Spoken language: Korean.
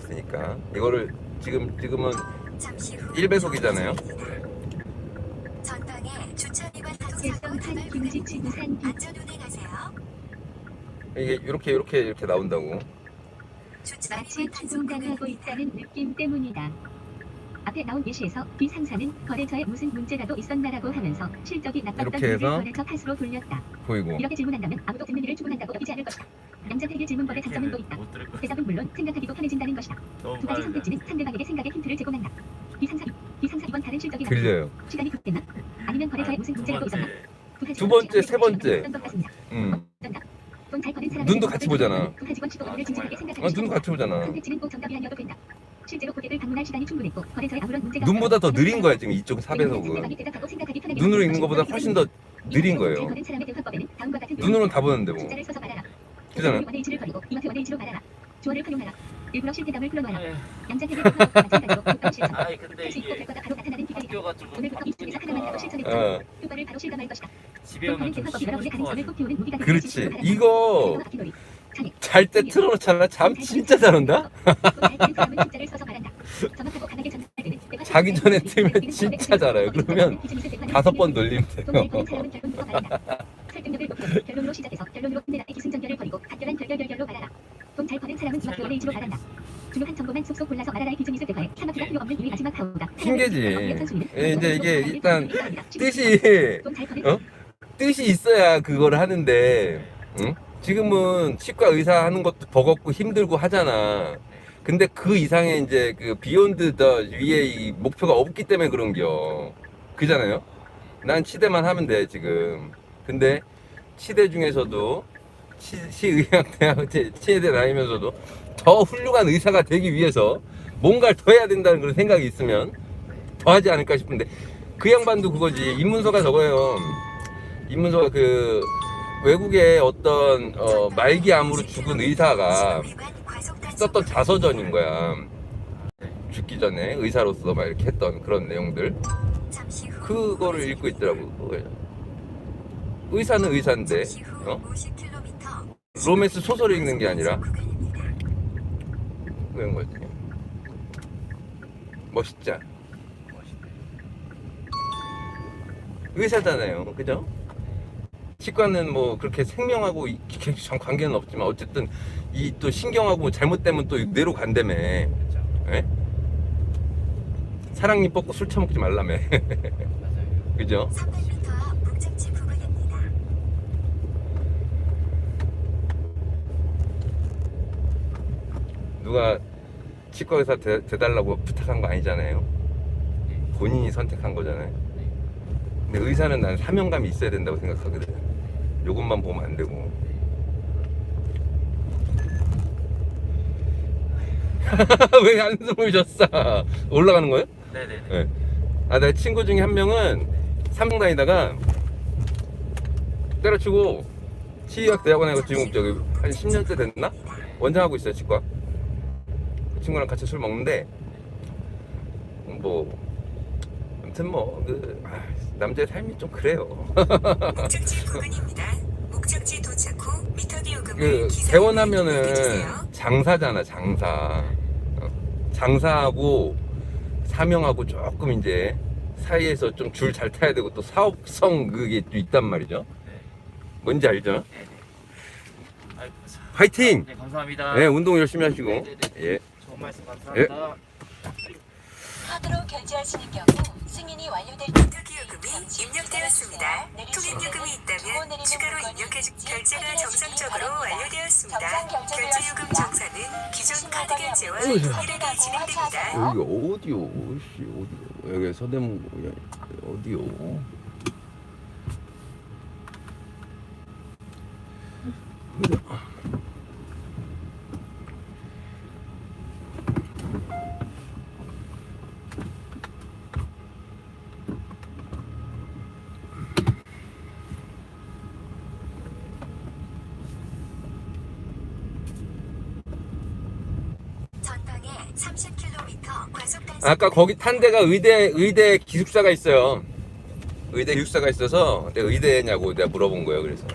읽었으니까 이거를 지금 지금은 잠시 후 1배속이잖아요. 전방에 주차 위반 단속 일성 사고 한 김지치 부산 비 안전 운행하세요. 이게 이렇게 이렇게 이렇게 나온다고. 마치 추종당하고 있다는 느낌 때문이다. 앞에 나온 예시에서 이 상사는 거래처에 무슨 문제라도 있었나라고 하면서 실적이 나빴던 해서 거래처 탓으로 돌렸다. 보이고. 이렇게 질문한다면 아무도 듣는 일을 추궁한다고 여기지 않을 것이다. 양자택일 질문법의 장점은 또 있다. 대답은 물론 생각하기도 편해진다는 것이다. 두 가지. 선택지는 상대방에게 생각의 힌트를 제공한다. 이 상사, 이 상사 이번 다른 실적이. 들려요. 시간이 급했나? 아니면 거래처에 무슨 두 문제라도 있었나? 두 번째, 세 번째. 음. 눈도 같이 보잖아. 아, 눈도 같이 보잖아. 실제로 고객을 방문할 시간이 충분했고 아무런 문제가 눈보다 더 느린 거야 지금 이쪽 상대방이 4배속은. 대답하고 생각하기 편하게 눈으로 읽는 것보다 훨씬 더 느린 거예요. 눈으로는 다 보는데 뭐. 숫자를 써서 말하라. 그잖아. 원의 이치를 버리고 이마트 원의 이치로 말하라. 주어를 활용하라. 일부러 실패담을 풀어놔라. 에이, 양자택일 대화법과 마찬가지로 똑바로 실천. 아이 근데 할수 있고 이게 결과가 바로 나타나는 기간이다. 바뀌어가지고 오늘부터 이 중에서 하나만이라도 바쁘니까 실천해보자. 어. 똑바를 바로 실감할 것이다. 집에 또 오면 다른 좀 대화법이 쉬고 여러분의 가능성을 싶어가지고 꽃피우는 무기가 그렇지. 이거. 잘 때 틀어놓잖아. 잠 진짜 잘 온다. 자기 전에 틀면 진짜 잘 알아요. 그러면 다섯 번 돌리면 돼요. 돈을 버는 사람은 결론부터 말한다. 설득력을 높여 결론으로 시작해서 결론으로 끝내라. 기승전결 잘 버는 사람은 이마트 원의 이치로 말한다. 중요한 정보만 쏙쏙 골라서 말하라의 기준이 대화에 카마트가 필요 없는 이미 마지막 가오다. 핑계지. 예, 이제 이게 일단 뜻이 어? 뜻이 있어야 그걸 하는데 응? 지금은 치과 의사 하는 것도 버겁고 힘들고 하잖아. 근데 그 이상의 이제 그 비욘드 더 위에 이 목표가 없기 때문에 그런겨. 그잖아요. 난 치대만 하면 돼 지금. 근데 치대 중에서도 치, 치의학대학 치- 치대 다니면서도 더 훌륭한 의사가 되기 위해서 뭔가를 더 해야 된다는 그런 생각이 있으면 더 하지 않을까 싶은데 그 양반도 그거지 입문서가 저거예요. 입문서가 그 외국의 어떤 어, 말기암으로 죽은 의사가 썼던 자서전인 거야. 죽기 전에 의사로서 막 이렇게 했던 그런 내용들. 그거를 읽고 있더라고. 의사는 의사인데 어? 50km 로맨스 소설을 읽는 게 아니라. 그런 거지. 멋있자. 의사잖아요. 그죠? 치과는 뭐 그렇게 생명하고 이- 전 관계는 없지만 어쨌든 이 또 신경하고 잘못되면 또 뇌로 간다며. 예? 사랑니 뻗고 술 처먹지 말라며. 그죠? 300m 앞 목적지 부근입니다. 누가 치과 의사 대, 대달라고 부탁한 거 아니잖아요. 본인이 선택한 거잖아요. 근데 의사는 난 사명감이 있어야 된다고 생각하거든. 요것만 보면 안 되고. 왜 한숨을 졌어? 올라가는 거예요? 네네네. 네. 아, 내 친구 중에 한 명은 삼성 다니다가 때려치고 치의학 대학원에 가 지금 저기 한 10년째 됐나? 원장하고 있어요, 치과. 그 친구랑 같이 술 먹는데 뭐 아무튼 뭐그 아, 남자의 삶이 좀 그래요. 목적지 부근입니다. 목적지 도착 후 미터 비 요금을 그 개원하면은. 장사잖아 장사 어, 장사하고 사명하고 조금 이제 사이에서 좀 줄 잘 타야 되고 또 사업성 그게 또 있단 말이죠 뭔지 알죠? 아이고, 참. 화이팅! 네 감사합니다. 네 운동 열심히 하시고 네 네 네. 예. 좋은 말씀 감사합니다. 카드로 결제하시는 경우 승인이 완료될 때 기요금이 입력되었습니다. 통행 요금이 있다면 추가로 입력해 주 결제가 정상적으로 완료되었습니다. 결제 요금 정산은 기존 카드 결제와. 동일하게 진행됩니다. 여기 어디요? 씨 어디요? 여기 서대문 어디요? 전방에 30km 과속 단속 아까 거기 탄 데가 의대 의대 기숙사가 있어요. 의대 기숙사가 있어서 내가 의대냐고 내가 물어본 거예요. 그래서